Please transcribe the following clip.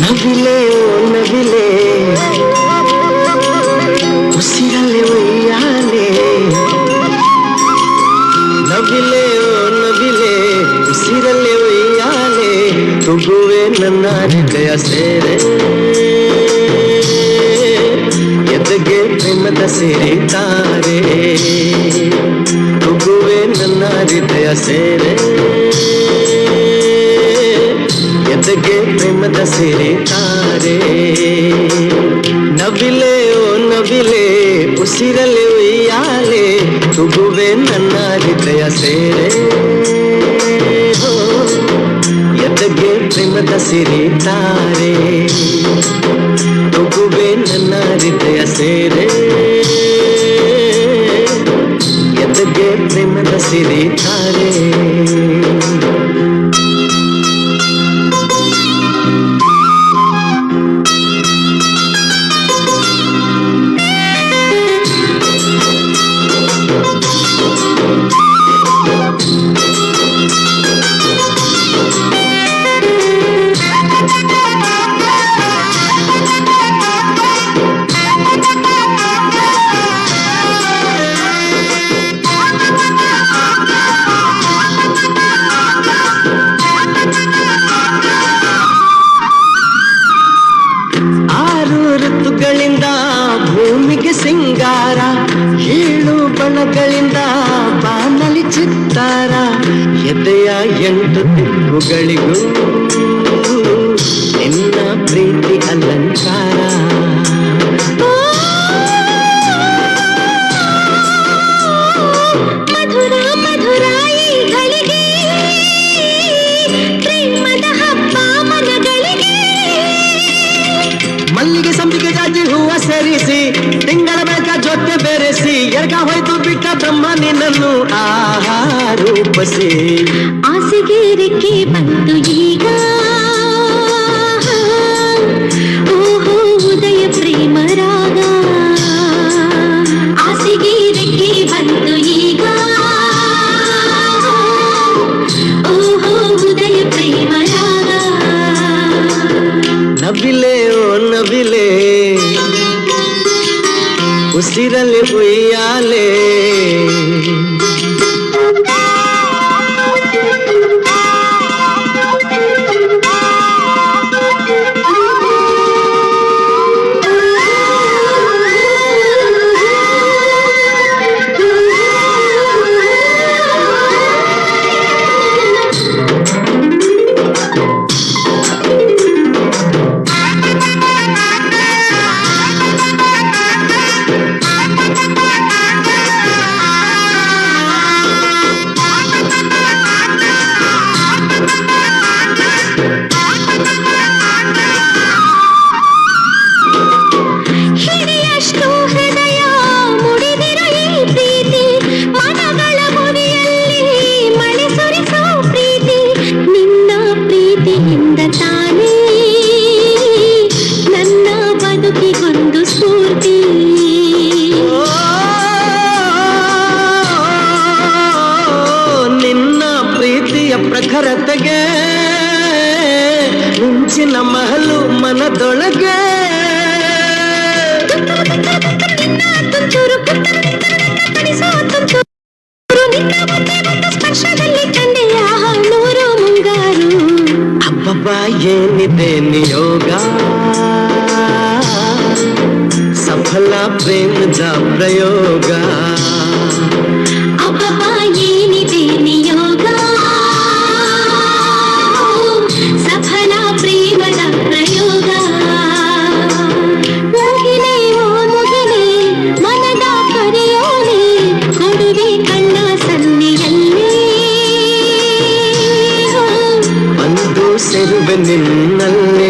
ನವಿಲೆ ಓ ನವಿಲೆ ಉಸಿರಲೆ ಒಯ್ಯಾಲೆ ನವಿಲೆ ಓ ನವಿಲೆ ಉಸಿರಲೆ ಒಯ್ಯಾಲೆ ತುಗುವೆ ನನ್ನ ಹೃದಯ ಸೇರೆ ಎದೆಗೆ ಪ್ರೇಮದ ಸೇರಿತಾರೆ ತುಗುವೆ ನನ್ನ ಹೃದಯ ಸೇರೆ ಎದೆಗೆ ಪ್ರೇಮದ ಸೇರಿತಾರೆ ನವಿಲೆ ಓ ನವಿಲೆ ಉಸಿರಲೆ ಉಯ್ಯಾಲೆ ತುಗುವೆ ನನ್ನ ಹೃದಯ ಸೇರೆ ಹೋ, ಎದೆಗೆ ಪ್ರೇಮದ ಸಿರಿತಾರೆ ತುಗುವೆ ನನ್ನ ಹೃದಯ ಸೇರೆ ಎದೆಗೆ ಪ್ರೇಮದ ಸಿರಿತಾರೆ ಆರು ಏಳು ಬಣಗಳಿಂದ ಬಾನಲಿ ಚಿತ್ತಾರ ಎದೆಯ ಎಂಟು ದಿಕ್ಕುಗಳಿಗೂ ನಿನ್ನ ಪ್ರೀತಿ ಅಲಂಕಾರ ಮಧುರ ಮಧುರ ಈ ಗಳಿಗೆ ಪ್ರೇಮದ ಹಬ್ಬ ಮನಗಳಿಗೆ ಮಲ್ಲಿಗೆ ಸಂಪಿಗೆ ಜಾಜಿ ಹೂವ ಸೇರಿಸಿ ತಿಂಗಳ ಬೇಕ ಜೊತೆ ಬೆರೆಸಿ ಎರ್ಗ ಹೋಯ್ತು ಬಿಟ್ಟ ಬ್ರಹ್ಮ ನಿನ್ನನ್ನು ಆಹಾ ರೂಪಸಿ ಆಸೆಗೆ ರೆಕ್ಕೆ ಬಂತು ಈಗ ಓಹೋ ಉದಯ ಪ್ರೇಮ ರಾಗ ಆಸೆಗೆ ರೆಕ್ಕೆ ಬಂತು ಈಗ ಓಹೋ ಉದಯ ಪ್ರೇಮ ರಾಗ ನವಿಲೆ ಓ ನವಿಲೆ ఉసిరలి ఉయ్యాలే ಪ್ರಖರತೆಗೆ ಮುಂಚಿನ ಮಹಲು ಮನದೊಳಗೆ ನಿನ್ನ ತುಂತುರು ಕಣಿಸೋ ತುಂತುರು ನಿನ್ನ ಒಂದೇ ಒಂದು ಸ್ಪರ್ಶದಲ್ಲಿ ಕಂಡೆಯ ನೂರು ಮುಂಗಾರು ಅಬ್ಬಬ್ಬ ಏನಿದೆ ನಿಯೋಗ ಸಫಲ ಪ್ರೇಮದ ಪ್ರಯೋಗ ചെറുവനിൽ നല്ല